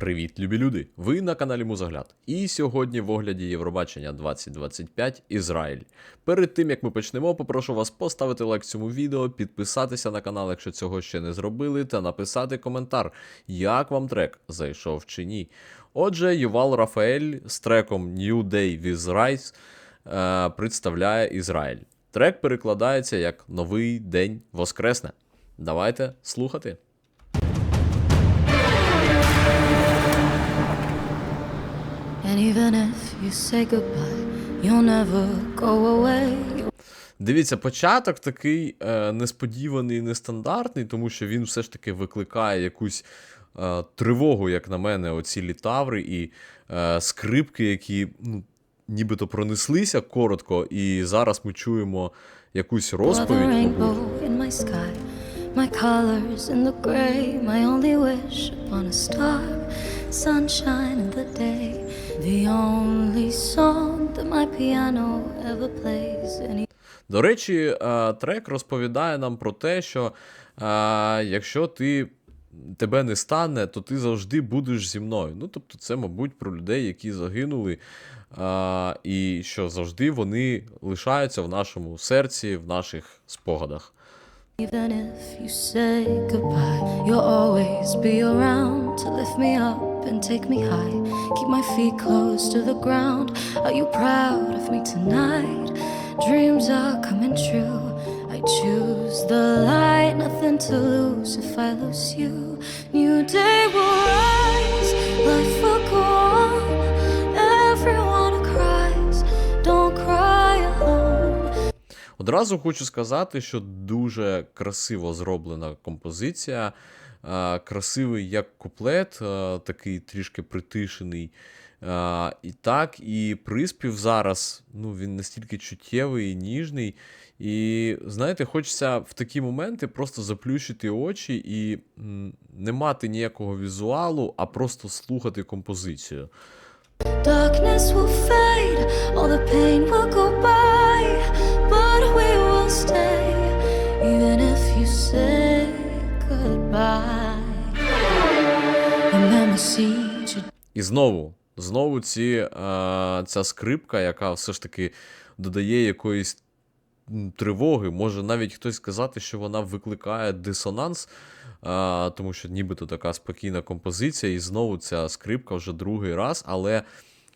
Привіт, любі люди! Ви на каналі Музогляд. І сьогодні в огляді Євробачення 2025 Ізраїль. Перед тим як ми почнемо, попрошу вас поставити лайк цьому відео, підписатися на канал, якщо цього ще не зробили, та написати коментар, як вам трек зайшов чи ні. Отже, Ювал Рафаель з треком New Day with Rise е, представляє Ізраїль. Трек перекладається як Новий День Воскресне. Давайте слухати. And even if you say goodbye, you'll never go away. Дивіться, початок такий е, несподіваний, нестандартний, тому що він все ж таки викликає якусь е, тривогу, як на мене, оці літаври і е, скрипки, які ну, нібито пронеслися коротко, і зараз ми чуємо якусь розповідь. my colors in the gray, my only wish upon a star, sunshine in the day, the only song that my piano ever plays. До речі, е, трек розповідає нам про те, що е, якщо ти. Тебе не стане, то ти завжди будеш зі мною. Ну, тобто, це, мабуть, про людей, які загинули, а, і що завжди вони лишаються в нашому серці, в наших спогадах. even if you say goodbye, you'll always be around to lift me up and take me high. Keep my feet close to the ground. Are you proud of me tonight? Dreams are coming true. I choose the light, nothing to lose if I lose you. New day will rise, life will go on. Everyone cries, don't cry alone. Одразу хочу сказати, що дуже красиво зроблена композиція. Е, Красивий як куплет, е, такий трішки притишений. Е, І так, і приспів зараз, ну, він настільки чуттєвий і ніжний. І знаєте, хочеться в такі моменти просто заплющити очі і не мати ніякого візуалу, а просто слухати композицію. Darkness will fade, all the pain will go by, but we will stay, even if you say І знову, знову ці, е, ця скрипка, яка все ж таки додає якоїсь тривоги. Може навіть хтось сказати, що вона викликає дисонанс, е, тому що нібито така спокійна композиція, і знову ця скрипка вже другий раз. Але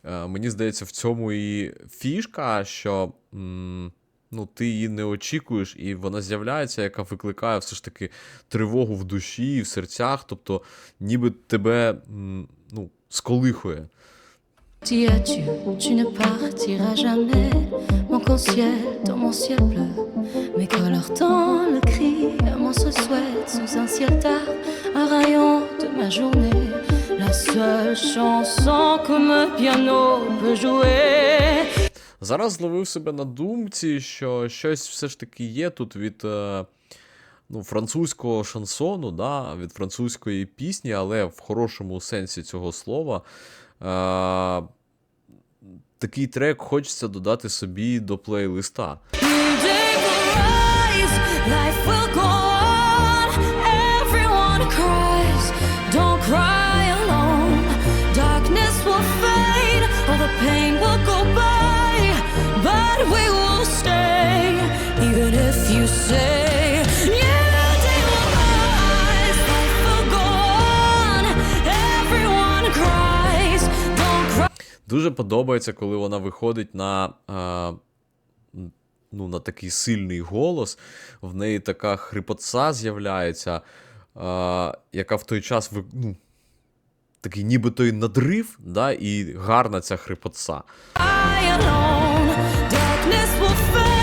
е, мені здається, в цьому і фішка, що. м, Ну, ти її не очікуєш, і вона з'являється, яка викликає все ж таки тривогу в душі і в серцях, тобто ніби тебе ну, сколихує. dis adieu, tu ne partiras jamais. Mon ciel dans mon ciel bleu, mes couleurs dans le cri, mon se souhaite sous un ciel tard, un rayon de ma journée. La seule chanson que mon piano peut jouer. Зараз зловив себе на думці, що щось все ж таки є тут від е, ну, французького шансону, да, від французької пісні, але в хорошому сенсі цього слова. Е, такий трек хочеться додати собі до плейлиста. Don't cry alone. Darkness will fade, all the pain Дуже подобається, коли вона виходить на, е, ну, на такий сильний голос. В неї така хрипотца з'являється, е, яка в той час ну, такий ніби той надрив, да, і гарна ця хрипотца. I alone. Darkness will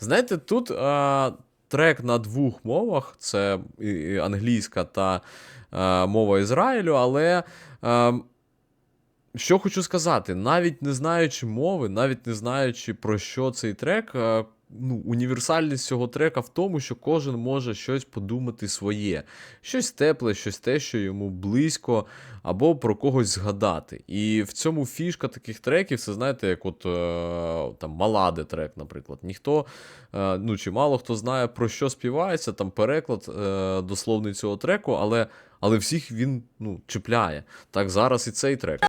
Знаєте, тут а, трек на двох мовах: це англійська та а, мова Ізраїлю, але. А, що хочу сказати, навіть не знаючи мови, навіть не знаючи про що цей трек, ну, універсальність цього трека в тому, що кожен може щось подумати своє, щось тепле, щось те, що йому близько, або про когось згадати. І в цьому фішка таких треків, це знаєте, як от е, там Маладе трек, наприклад. Ніхто, е, ну чи мало хто знає, про що співається, там переклад е, дословний цього треку, але, але всіх він ну, чіпляє. Так зараз і цей трек.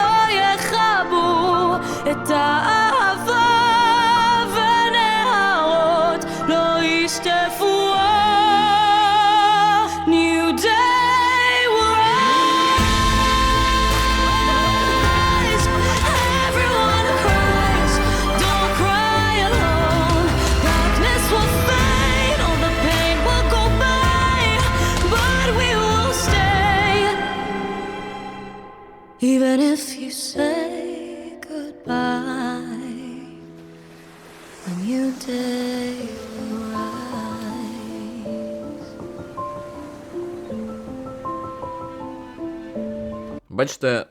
Бачите,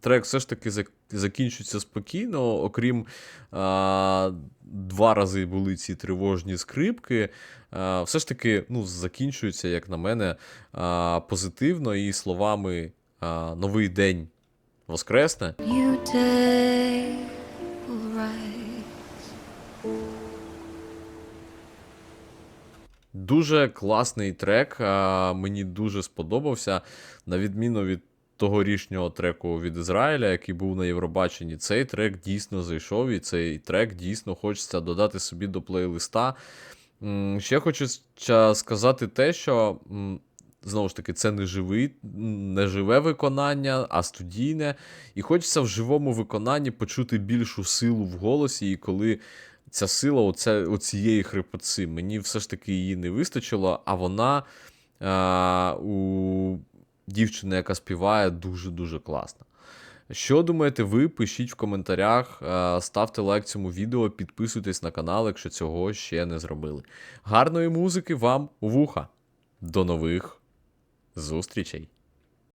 трек все ж таки закінчується спокійно, окрім а, два рази були ці тривожні скрипки. А, все ж таки ну, закінчується, як на мене, а, позитивно і словами а, Новий день воскресне. Дуже класний трек, мені дуже сподобався. На відміну від тогорічнього треку від Ізраїля, який був на Євробаченні, цей трек дійсно зайшов, і цей трек дійсно хочеться додати собі до плейлиста. Ще хочу сказати те, що. Знову ж таки, це не живий, не живе виконання, а студійне. І хочеться в живому виконанні почути більшу силу в голосі, і коли ця сила оця, оцієї хрипотці. Мені все ж таки її не вистачило, а вона а, у дівчини, яка співає, дуже-дуже класна. Що думаєте ви? Пишіть в коментарях, ставте лайк цьому відео, підписуйтесь на канал, якщо цього ще не зробили. Гарної музики вам у вуха. До нових зустрічей!